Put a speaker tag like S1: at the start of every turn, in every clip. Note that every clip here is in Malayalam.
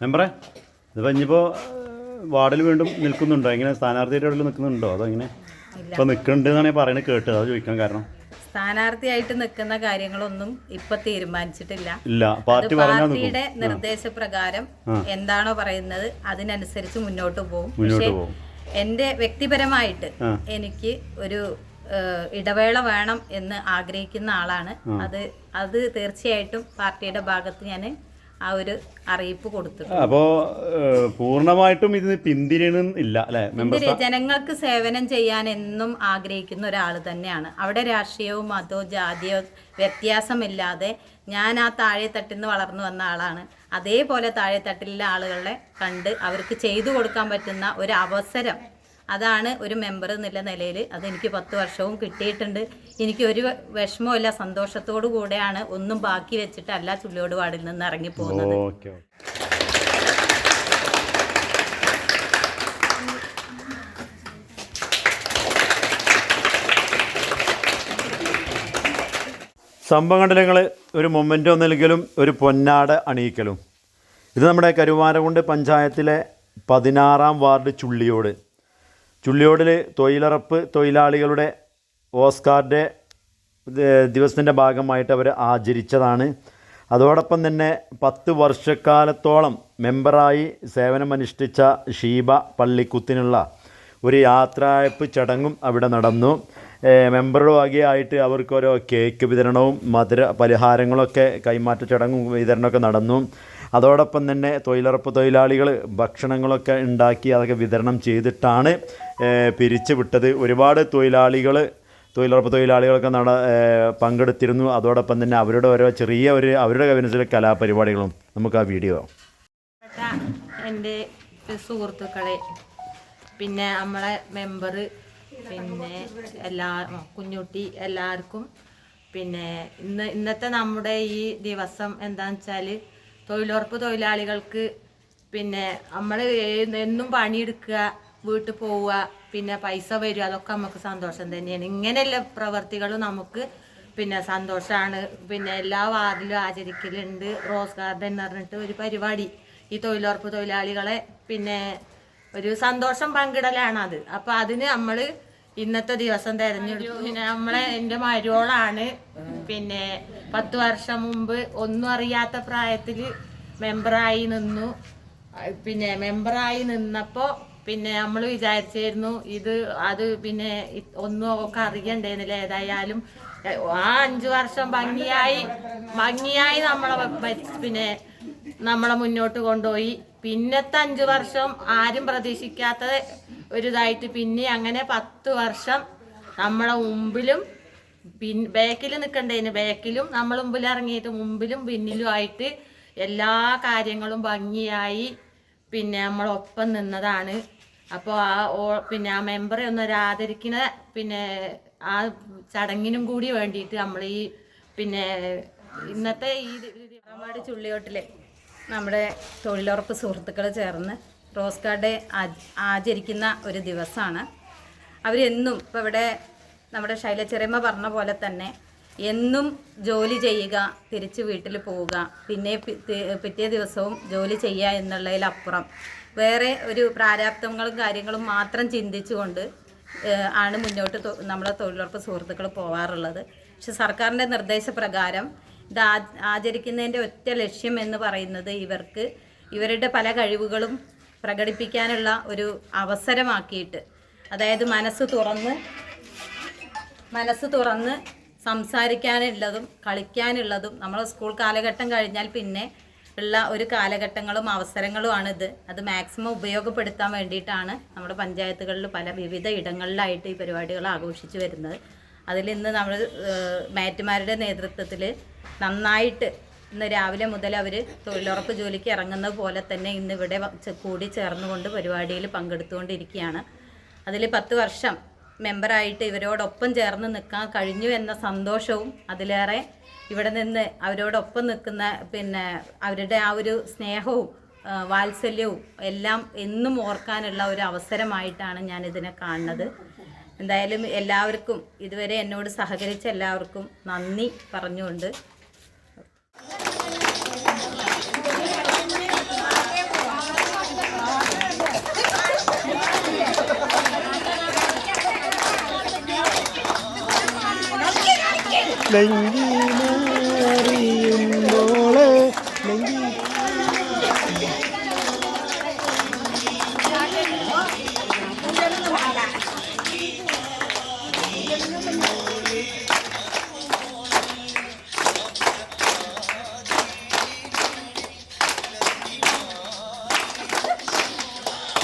S1: മെമ്പറെ ഇതിപ്പോൾ ഇനിയിപ്പോൾ വാർഡിൽ വീണ്ടും നിൽക്കുന്നുണ്ടോ? എങ്ങനെ സ്ഥാനാർത്ഥിയുടെ ഇടയിൽ നിൽക്കുന്നുണ്ടോ? അതോ എങ്ങനെ ഇപ്പോൾ നിൽക്കുന്നുണ്ട് എന്നാണ് പറയുന്നത് കേട്ടത് അത് ചോദിക്കാൻ കാരണം.
S2: സ്ഥാനാർത്ഥിയായിട്ട് നിൽക്കുന്ന കാര്യങ്ങളൊന്നും ഇപ്പൊ തീരുമാനിച്ചിട്ടില്ല.
S1: ഇല്ല പാർട്ടി
S2: പാർട്ടിയുടെ നിർദ്ദേശപ്രകാരം എന്താണോ പറയുന്നത് അതിനനുസരിച്ച് മുന്നോട്ട് പോകും.
S1: മുന്നോട്ട്
S2: പക്ഷേ
S1: പോകും.
S2: എന്റെ വ്യക്തിപരമായിട്ട് എനിക്ക് ഒരു ഇടവേള വേണം എന്ന് ആഗ്രഹിക്കുന്ന ആളാണ്. അത് അത് തീർച്ചയായിട്ടും പാർട്ടിയുടെ ഭാഗത്ത് ഞാൻ ആ ഒരു അറിയിപ്പ് കൊടുത്തു.
S1: അപ്പോ പൂർണമായിട്ടും ഇത് പിന്തിരിയണം ഇല്ല അല്ലേ?
S2: ജനങ്ങൾക്ക് സേവനം ചെയ്യാൻ എന്നും ആഗ്രഹിക്കുന്ന ഒരാൾ തന്നെയാണ്. അവിടെ രാഷ്ട്രീയവും മതവും ജാതിയോ വ്യത്യാസമില്ലാതെ ഞാൻ ആ താഴെത്തട്ടിൽ നിന്ന് വളർന്നു വന്ന ആളാണ്. അതേപോലെ താഴെത്തട്ടിലെ ആളുകളെ കണ്ട് അവർക്ക് ചെയ്തു കൊടുക്കാൻ പറ്റുന്ന ഒരു അവസരം അതാണ് ഒരു മെമ്പർ എന്നുള്ള നിലയിൽ അതെനിക്ക് പത്ത് വർഷവും കിട്ടിയിട്ടുണ്ട്. എനിക്ക് ഒരു വിഷമമില്ല സന്തോഷത്തോടു കൂടെയാണ് ഒന്നും ബാക്കി വെച്ചിട്ടല്ല ചുള്ളിയോട് വാർഡിൽ നിന്ന് ഇറങ്ങിപ്പോകുന്നത്
S1: പോകുന്നത്. സംഭവമണ്ഡലങ്ങൾ ഒരു മൊമെന്റോ നൽകലും ഒരു പൊന്നാട അണിയിക്കലും. ഇത് നമ്മുടെ കരുവാരകുണ്ട് പഞ്ചായത്തിലെ പതിനാറാം വാർഡ് ചുള്ളിയോട്. ചുള്ളിയോടിൽ തൊഴിലുറപ്പ് തൊഴിലാളികളുടെ ഓസ്കാറിന്റെ ദിവസത്തിന്റെ ഭാഗമായിട്ട് അവർ ആചരിച്ചതാണ്. അതോടൊപ്പം തന്നെ പത്ത് വർഷക്കാലത്തോളം മെമ്പറായി സേവനമനുഷ്ഠിച്ച ഷീബ പള്ളിക്കുത്തിനുള്ള ഒരു യാത്രയപ്പ് ചടങ്ങും അവിടെ നടന്നു. മെമ്പർ വകയായിട്ട് അവർക്ക് ഓരോ കേക്ക് വിതരണവും മധുര പലഹാരങ്ങളൊക്കെ കൈമാറ്റ ചടങ്ങും വിതരണമൊക്കെ നടന്നു. അതോടൊപ്പം തന്നെ തൊഴിലുറപ്പ് തൊഴിലാളികൾ ഭക്ഷണങ്ങളൊക്കെ ഉണ്ടാക്കി അതൊക്കെ വിതരണം ചെയ്തിട്ടാണ് പിരിച്ചു വിട്ടത്. ഒരുപാട് തൊഴിലാളികൾ തൊഴിലുറപ്പ് തൊഴിലാളികളൊക്കെ നട പങ്കെടുത്തിരുന്നു. അതോടൊപ്പം തന്നെ അവരുടെ ഓരോ ചെറിയ ഒരു അവരുടെ കവിനസിലെ കലാപരിപാടികളും നമുക്ക് ആ വീഡിയോ
S2: എന്റെ സുഹൃത്തുക്കളെ പിന്നെ നമ്മളെ മെമ്പർ പിന്നെ എല്ലാ കുഞ്ഞുട്ടി എല്ലാവർക്കും പിന്നെ ഇന്ന് ഇന്നത്തെ നമ്മുടെ ഈ ദിവസം എന്താണെന്ന് വെച്ചാൽ തൊഴിലുറപ്പ് തൊഴിലാളികൾക്ക് പിന്നെ നമ്മൾ എന്നും പണിയെടുക്കുക വീട്ടിൽ പോവുക പിന്നെ പൈസ വരിക അതൊക്കെ നമുക്ക് സന്തോഷം തന്നെയാണ്. ഇങ്ങനെയുള്ള പ്രവർത്തികളും നമുക്ക് പിന്നെ സന്തോഷമാണ് പിന്നെ എല്ലാ വാർഡിലും ആചരിക്കലുണ്ട്. റോസ് ഗാർഡൻ എന്ന് പറഞ്ഞിട്ട് ഒരു പരിപാടി. ഈ തൊഴിലുറപ്പ് തൊഴിലാളികളെ പിന്നെ ഒരു സന്തോഷം പങ്കിടലാണ് അത് അപ്പൊ അതിന് നമ്മൾ ഇന്നത്തെ ദിവസം തെരഞ്ഞെടുത്തു. പിന്നെ നമ്മളെ എന്റെ മരുവോളാണ് പിന്നെ പത്ത് വർഷം മുമ്പ് ഒന്നും അറിയാത്ത പ്രായത്തിൽ മെമ്പറായി നിന്നു. പിന്നെ മെമ്പറായി നിന്നപ്പോൾ പിന്നെ നമ്മൾ വിചാരിച്ചായിരുന്നു ഇത് അത് പിന്നെ ഒന്നും ഒക്കെ അറിയണ്ടേന്നില്ല. ഏതായാലും ആ അഞ്ചു വർഷം ഭംഗിയായി ഭംഗിയായി നമ്മളെ പിന്നെ നമ്മളെ മുന്നോട്ട് കൊണ്ടുപോയി. പിന്നത്തെ അഞ്ചു വർഷം ആരും പ്രതീക്ഷിക്കാത്ത ഒരു ഇതായിട്ട് പിന്നെ അങ്ങനെ പത്ത് വർഷം നമ്മളെ മുമ്പിലും പിൻ ബാക്കിൽ നിൽക്കണ്ടതിന് ബാക്കിലും നമ്മൾ മുമ്പിൽ ഇറങ്ങിയിട്ട് മുമ്പിലും പിന്നിലും ആയിട്ട് എല്ലാ കാര്യങ്ങളും ഭംഗിയായി പിന്നെ നമ്മളൊപ്പം നിന്നതാണ്. അപ്പോൾ ആ ഓ പിന്നെ ആ മെമ്പറെ ഒന്ന് ആദരിക്കുന്ന പിന്നെ ആ ചടങ്ങിനും കൂടി വേണ്ടിയിട്ട് നമ്മൾ ഈ പിന്നെ ഇന്നത്തെ ഈ പാമ്പാട് ചുള്ളിയോട്ടിലെ നമ്മുടെ തൊഴിലുറപ്പ് സുഹൃത്തുക്കൾ ചേർന്ന് റോസ് കാർഡ് ആചരിക്കുന്ന ഒരു ദിവസമാണ് അവരെന്നും ഇപ്പോൾ ഇവിടെ നമ്മുടെ ശൈലചെറിയമ്മ പറഞ്ഞ പോലെ തന്നെ എന്നും ജോലി ചെയ്യുക തിരിച്ച് വീട്ടിൽ പോവുക പിന്നെ പിറ്റേ ദിവസവും ജോലി ചെയ്യുക എന്നുള്ളതിലപ്പുറം. വേറെ ഒരു പ്രാരാബ്ദങ്ങളും കാര്യങ്ങളും മാത്രം ചിന്തിച്ചുകൊണ്ട് ആണ് മുന്നോട്ട് നമ്മുടെ തൊഴിലുറപ്പ് സുഹൃത്തുക്കൾ പോകാറുള്ളത് പക്ഷെ സർക്കാരിന്റെ നിർദ്ദേശപ്രകാരം ഇത് ആചരിക്കുന്നതിന്റെ ഒറ്റ ലക്ഷ്യം എന്ന് പറയുന്നത് ഇവർക്ക് ഇവരുടെ പല കഴിവുകളും പ്രകടിപ്പിക്കാനുള്ള ഒരു അവസരമാക്കിയിട്ട് അതായത് മനസ്സ് തുറന്ന് മനസ്സ് തുറന്ന് സംസാരിക്കാനുള്ളതും കളിക്കാനുള്ളതും നമ്മൾ സ്കൂൾ കാലഘട്ടം കഴിഞ്ഞാൽ പിന്നെ ഉള്ള ഒരു കാലഘട്ടങ്ങളും അവസരങ്ങളുമാണ് ഇത് അത് മാക്സിമം ഉപയോഗപ്പെടുത്താൻ വേണ്ടിയിട്ടാണ് നമ്മുടെ പഞ്ചായത്തുകളിൽ പല വിവിധ ഇടങ്ങളിലായിട്ട് ഈ പരിപാടികൾ ആഘോഷിച്ചു വരുന്നത്. അതിൽ ഇന്ന് നമ്മൾ മാറ്റുമാരുടെ നേതൃത്വത്തിൽ നന്നായിട്ട് ഇന്ന് രാവിലെ മുതൽ അവർ തൊഴിലുറപ്പ് ജോലിക്ക് ഇറങ്ങുന്നത് പോലെ തന്നെ ഇന്ന് ഇവിടെ വ- ചെ- കൂടി ചേർന്നുകൊണ്ട് പരിപാടിയിൽ പങ്കെടുത്തുകൊണ്ടിരിക്കുകയാണ്. അതിൽ പത്ത് വർഷം മെമ്പറായിട്ട് ഇവരോടൊപ്പം ചേർന്ന് നിൽക്കാൻ കഴിഞ്ഞു എന്ന സന്തോഷവും അതിലേറെ ഇവിടെ നിന്ന് അവരോടൊപ്പം നിൽക്കുന്ന പിന്നെ അവരുടെ ആ ഒരു സ്നേഹവും വാത്സല്യവും എല്ലാം എന്നും ഓർക്കാനുള്ള ഒരു അവസരമായിട്ടാണ് ഞാൻ ഇതിനെ കാണുന്നത്. എന്തായാലും എല്ലാവർക്കും ഇതുവരെ എന്നോട് സഹകരിച്ച എല്ലാവർക്കും നന്ദി പറഞ്ഞുകൊണ്ട്
S3: ലങ്കി മാറിയുമ്പോളെ ലങ്കി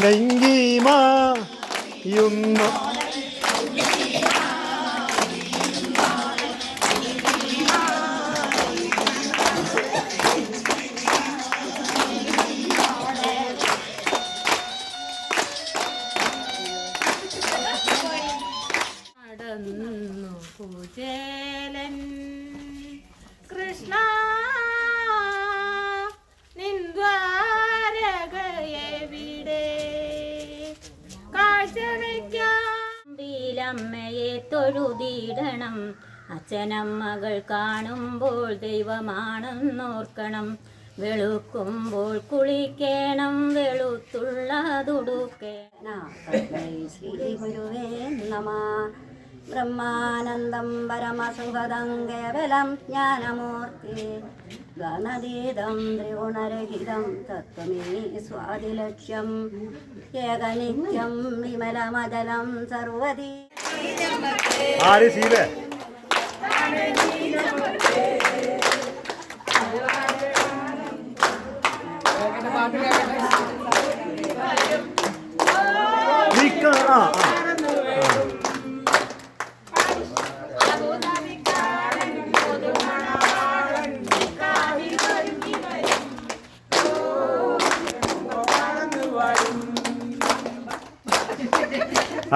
S3: ലങ്കി മായുന്നു
S2: കുചേലൻ കൃഷ്ണ നിന്ദ്വാരകയെവിടെ കാഴ്ചവയ്ക്കമ്മയെ
S4: തൊഴുതിയിടണം തൊഴുതിടണം. അച്ഛനമ്മകൾ കാണുമ്പോൾ ദൈവമാണെന്നോർക്കണം. വെളുക്കുമ്പോൾ കുളിക്കണം വെളുത്തുള്ള തുടുക്കേണ ശ്രീ ഗുരുവേ നമ. ബ്രഹ്മാനന്ദം പരമസുഖദം കേവലം ജ്ഞാനമൂർത്തി ഗണതീതം ത്രിഗുണരഹിതം തത്വമേ സ്വാതിലക്ഷ്യം ഏകനിത്യം വിമലമതലം സർവതി
S1: ആര് നിക്ക ആ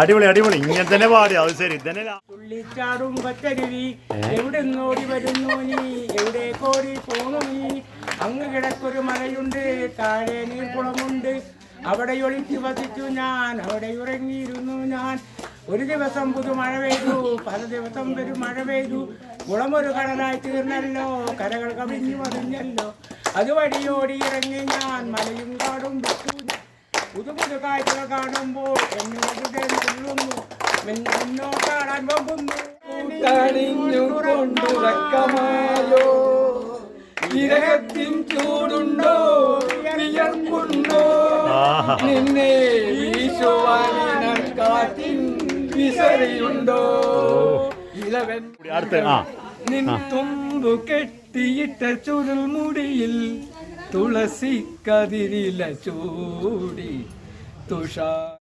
S1: അടിപൊളി അടിപൊളി. ഇങ്ങനെ തന്നെ പാടി. അത് ശരി തന്നെ
S3: തുള്ളിച്ചാടും പച്ചരുവി എവിടെ നോടി വരുന്നു നീ? എവിടെ കോടി പോണു നീ? അങ്ങ് കിടക്കൊരു മലയുണ്ട് താഴെ നീർക്കുളമുണ്ട്. അവിടെ ഒളിച്ച് വസിച്ചു ഞാൻ അവിടെ ഉറങ്ങിയിരുന്നു ഞാൻ. ഒരു ദിവസം പുതുമഴ പെയ്തു പല ദിവസം ഒരു മഴ പെയ്തു. കുളമൊരു കടലായി തീർന്നല്ലോ കരകൾ കവിഞ്ഞു മറിഞ്ഞല്ലോ അതുവഴി ഓടി ഇറങ്ങി ഞാൻ മലയും കാടും വിട്ടു. പുതു പുതു കാഴ്ചകൾ കാണുമ്പോൾ എന്നെ ഹൃദയം തുള്ളുന്നു മുന്നോട്ടാടാൻ പോകുന്നു
S5: കൊണ്ടുറക്കമായോ ഇരകത്തിൻ ചൂടുണ്ടോ? വിയർപ്പുണ്ടോ. നിന്നെ വീശുവാനിനാൽ കാറ്റിൻ വിസറിയുണ്ടോ? ഇലവൻ നിൻ തുമ്പു കെട്ടിയിട്ട ചുരുൾ മുടിയിൽ തുളസി കതിരില ചൂടി തുഷാ